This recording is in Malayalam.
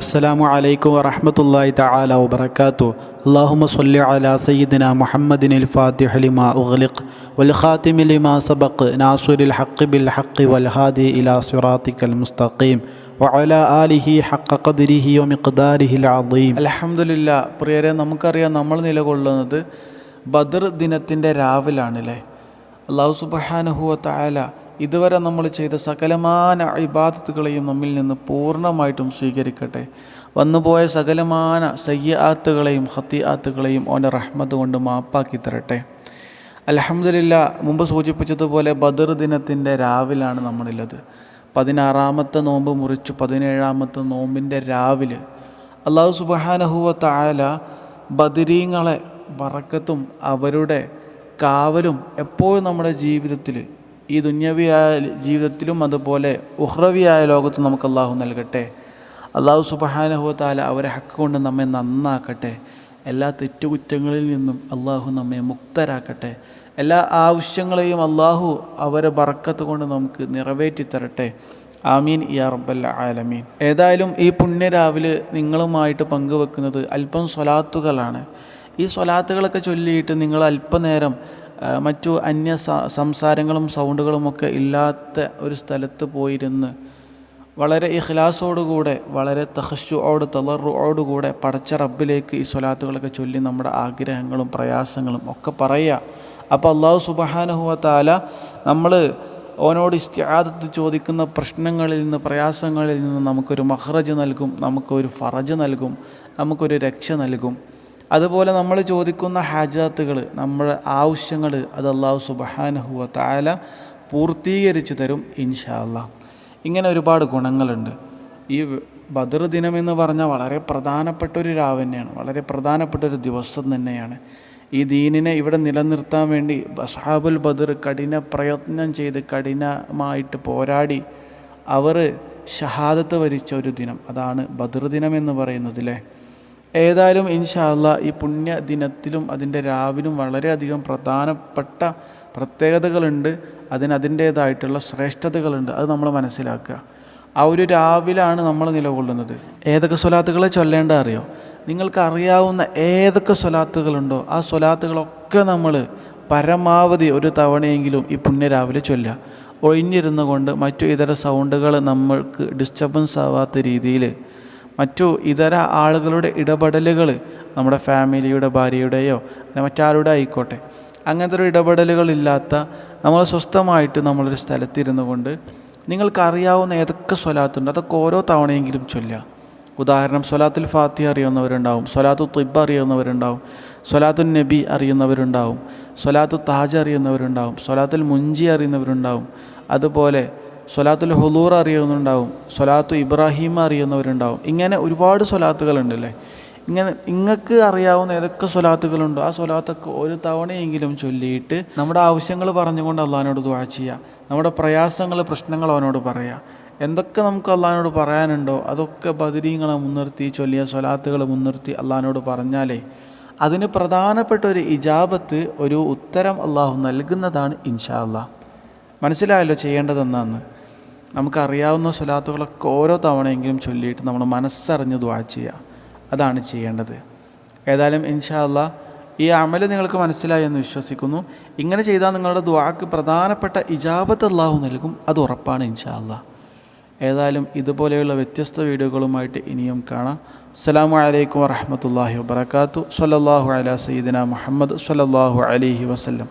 അസ്സലാമു അലൈക്കും വറഹമത്തല്ലാഹി തആല വബറകാതു അല്ലാഹുമ്മ സ്വല്ലി അലാ സയ്യിദിന മുഹമ്മദിനിൽ ഫാത്തിഹ ലിമാ ഉഗ്ലിഖ് വൽ ഖാതിമി ലിമാ സബഖ് നാസിറുൽ ഹഖ് ബിൽ ഹഖ് വൽ ഹാദി ഇലാ സിറാത്തിക്കൽ മുസ്തഖീം വഅല ആലിഹി ഹഖ ഖദ്രിഹി വമിഖ്ദാരിഹിൽ അദീം. അൽഹംദുലില്ലാ പ്രിയരെ നമുക്കറിയാം നമ്മൾ നിലകൊള്ളുന്നത് ബദർ ദിനത്തിന്റെ രാവിലാണല്ലേ? അല്ലാഹു സുബ്ഹാനഹു വ തആല ഇതുവരെ നമ്മൾ ചെയ്ത സകലമാന ഇബാദത്തുകളെയും നമ്മിൽ നിന്ന് പൂർണമായിട്ടും സ്വീകരിക്കട്ടെ. വന്നുപോയ സകലമാന സയ്യാത്തുകളെയും ഹത്തിയാത്തുകളെയും ഓന്റെ റഹ്മത്ത് കൊണ്ട് മാപ്പാക്കി തരട്ടെ. അലഹമ്മദില്ല മുമ്പ് സൂചിപ്പിച്ചതുപോലെ ബദർ ദിനത്തിന്റെ രാവിലാണ് നമ്മളുള്ളത് പതിനാറാമത്തെ നോമ്പ് മുറിച്ചു പതിനേഴാമത്തെ നോമ്പിന്റെ രാവിലെ അള്ളാഹു സുബഹാനഹുവ തായാല ബദരീങ്ങളെ വറക്കത്തും അവരുടെ കാവലും എപ്പോഴും നമ്മുടെ ജീവിതത്തിൽ ഈ ദുന്യവിയായ ജീവിതത്തിലും അതുപോലെ ഉഹ്റവിയായ ലോകത്തും നമുക്ക് അള്ളാഹു നൽകട്ടെ. അള്ളാഹു സുബഹാനഹുത്താല അവരെ ഹക്ക് കൊണ്ട് നമ്മെ നന്നാക്കട്ടെ. എല്ലാ തെറ്റുകുറ്റങ്ങളിൽ നിന്നും അള്ളാഹു നമ്മെ മുക്തരാക്കട്ടെ. എല്ലാ ആവശ്യങ്ങളെയും അള്ളാഹു അവരെ ബറക്കത്ത് കൊണ്ട് നമുക്ക് നിറവേറ്റി തരട്ടെ. ആമീൻ യാ റബ്ബൽ ആലമീൻ. ഏതായാലും ഈ പുണ്യരാവിലെ നിങ്ങളുമായിട്ട് പങ്കുവെക്കുന്നത് അല്പം സ്വലാത്തുകളാണ്. ഈ സ്വലാത്തുകളൊക്കെ ചൊല്ലിയിട്ട് നിങ്ങൾ അല്പനേരം മറ്റു അന്യ സംസാരങ്ങളും സൗണ്ടുകളുമൊക്കെ ഇല്ലാത്ത ഒരു സ്ഥലത്ത് പോയിരുന്ന് വളരെ ഇഖ്ലാസോടുകൂടെ വളരെ തഹശുവോട് തളറുവോടുകൂടെ പടച്ച റബ്ബിലേക്ക് ഈ സ്വലാത്തുകളൊക്കെ ചൊല്ലി നമ്മുടെ ആഗ്രഹങ്ങളും പ്രയാസങ്ങളും ഒക്കെ പറയുക. അപ്പോൾ അള്ളാഹു സുബഹാനഹുവ നമ്മൾ ഓനോട് ഇസ്ത്യാദത്ത് ചോദിക്കുന്ന പ്രശ്നങ്ങളിൽ നിന്ന് പ്രയാസങ്ങളിൽ നിന്ന് നമുക്കൊരു മഹ്റജ് നൽകും നമുക്കൊരു ഫറജ് നൽകും നമുക്കൊരു രക്ഷ നൽകും. അതുപോലെ നമ്മൾ ചോദിക്കുന്ന ഹാജാത്തുകൾ നമ്മുടെ ആവശ്യങ്ങൾ അത് അള്ളാഹു സുബഹാനഹുവ താല പൂർത്തീകരിച്ചു തരും ഇൻഷാ ഇങ്ങനെ ഒരുപാട് ഗുണങ്ങളുണ്ട്. ഈ ബദർ ദിനം എന്ന് പറഞ്ഞാൽ വളരെ പ്രധാനപ്പെട്ട ഒരു രാവ് തന്നെയാണ്. വളരെ പ്രധാനപ്പെട്ട ഒരു ദിവസം തന്നെയാണ്. ഈ ദീനിനെ ഇവിടെ നിലനിർത്താൻ വേണ്ടി ബസാബുൽ ബദർ കഠിന പ്രയത്നം ചെയ്ത് കഠിനമായിട്ട് പോരാടി അവർ ഷഹാദത്ത് വരിച്ച ഒരു ദിനം. അതാണ് ബദർ ദിനം എന്ന് പറയുന്നത് അല്ലേ ഏതായാലും ഇൻഷാല്ല ഈ പുണ്യ ദിനത്തിലും അതിന്റെ രാവിലും വളരെയധികം പ്രധാനപ്പെട്ട പ്രത്യേകതകളുണ്ട്. അതിന് അതിന്റേതായിട്ടുള്ള ശ്രേഷ്ഠതകളുണ്ട്. അത് നമ്മൾ മനസ്സിലാക്കുക. ആ ഒരു രാവിലാണ് നമ്മൾ നിലകൊള്ളുന്നത്. ഏതൊക്കെ സ്വലാത്തുകളെ ചൊല്ലേണ്ട അറിയോ? നിങ്ങൾക്ക് അറിയാവുന്ന ഏതൊക്കെ സ്വലാത്തുകളുണ്ടോ ആ സ്വലാത്തുകളൊക്കെ നമ്മൾ പരമാവധി ഒരു തവണയെങ്കിലും ഈ പുണ്യ രാവിലെ ചൊല്ലുക. ഒഴിഞ്ഞിരുന്നു കൊണ്ട് മറ്റു ഇതര സൗണ്ടുകൾ നമ്മൾക്ക് ഡിസ്റ്റർബൻസ് ആവാത്ത രീതിയിൽ മറ്റു ഇതര ആളുകളുടെ ഇടപെടലുകൾ നമ്മുടെ ഫാമിലിയുടെ ഭാര്യയുടെയോ മറ്റാരുടെ ആയിക്കോട്ടെ. അങ്ങനത്തെ ഒരു ഇടപെടലുകളില്ലാത്ത നമ്മൾ സ്വസ്ഥമായിട്ട് നമ്മളൊരു സ്ഥലത്തിരുന്നു കൊണ്ട് നിങ്ങൾക്കറിയാവുന്ന ഏതൊക്കെ സ്വലാത്തുണ്ട്? അതൊക്കെ ഓരോ തവണയെങ്കിലും ചൊല്ലുക. ഉദാഹരണം സ്വലാത്തുൽ ഫാത്തി അറിയുന്നവരുണ്ടാവും സ്വലാത്തു തിബ് അറിയുന്നവരുണ്ടാവും സ്വലാത്തുൽ നബി അറിയുന്നവരുണ്ടാവും സ്വലാത്തു താജ് അറിയുന്നവരുണ്ടാവും സ്വലാത്തുൽ മുഞ്ചി അറിയുന്നവരുണ്ടാവും. അതുപോലെ സ്വലാത്തുൽ ഹുലൂർ അറിയുന്നുണ്ടാവും സ്വലാത്തു ഇബ്രാഹിം അറിയുന്നവരുണ്ടാവും. ഇങ്ങനെ ഒരുപാട് സ്വലാത്തുകളുണ്ടല്ലേ? ഇങ്ങനെ നിങ്ങൾക്ക് അറിയാവുന്ന ഏതൊക്കെ സ്വലാത്തുകളുണ്ടോ ആ സ്വലാത്തൊക്കെ ഒരു തവണയെങ്കിലും ചൊല്ലിയിട്ട് നമ്മുടെ ആവശ്യങ്ങൾ പറഞ്ഞുകൊണ്ട് അള്ളഹാനോട് ദുവാ ചെയ്യുക നമ്മുടെ പ്രയാസങ്ങൾ പ്രശ്നങ്ങൾ അവനോട് പറയുക എന്തൊക്കെ നമുക്ക് അള്ളഹാനോട് പറയാനുണ്ടോ അതൊക്കെ ബദരീങ്ങളെ മുൻനിർത്തി ചൊല്ലിയ സ്വലാത്തുകൾ മുൻനിർത്തി അള്ളഹാനോട് പറഞ്ഞാലേ അതിന് പ്രധാനപ്പെട്ട ഒരു ഇജാബത്ത് ഒരു ഉത്തരം അള്ളാഹു നൽകുന്നതാണ് ഇൻഷാ അള്ളാഹ്. മനസ്സിലായല്ലോ ചെയ്യേണ്ടതെന്നാന്ന് നമുക്കറിയാവുന്ന സ്വലാത്തുകളൊക്കെ ഓരോ തവണയെങ്കിലും ചൊല്ലിയിട്ട് നമ്മൾ മനസ്സറിഞ്ഞ് ദ്വാ ചെയ്യുക. അതാണ് ചെയ്യേണ്ടത്. ഏതായാലും ഇൻഷാല്ല ഈ അമൽ നിങ്ങൾക്ക് മനസ്സിലായി എന്ന് വിശ്വസിക്കുന്നു. ഇങ്ങനെ ചെയ്താൽ നിങ്ങളുടെ ദ്വാക്ക് പ്രധാനപ്പെട്ട ഇജാബത്ത് അള്ളാഹു നൽകും. അത് ഉറപ്പാണ് ഇൻഷാല്ല ഏതായാലും ഇതുപോലെയുള്ള വ്യത്യസ്ത വീഡിയോകളുമായിട്ട് ഇനിയും കാണാം. അസ്സാം വലൈക്കും വറഹമത്തല്ലാഹി വബർക്കാത്തു സല്ലാഹു അല സയ്യിദിന മുഹമ്മദ് സല്ലാഹു അലഹി വസല്ലം.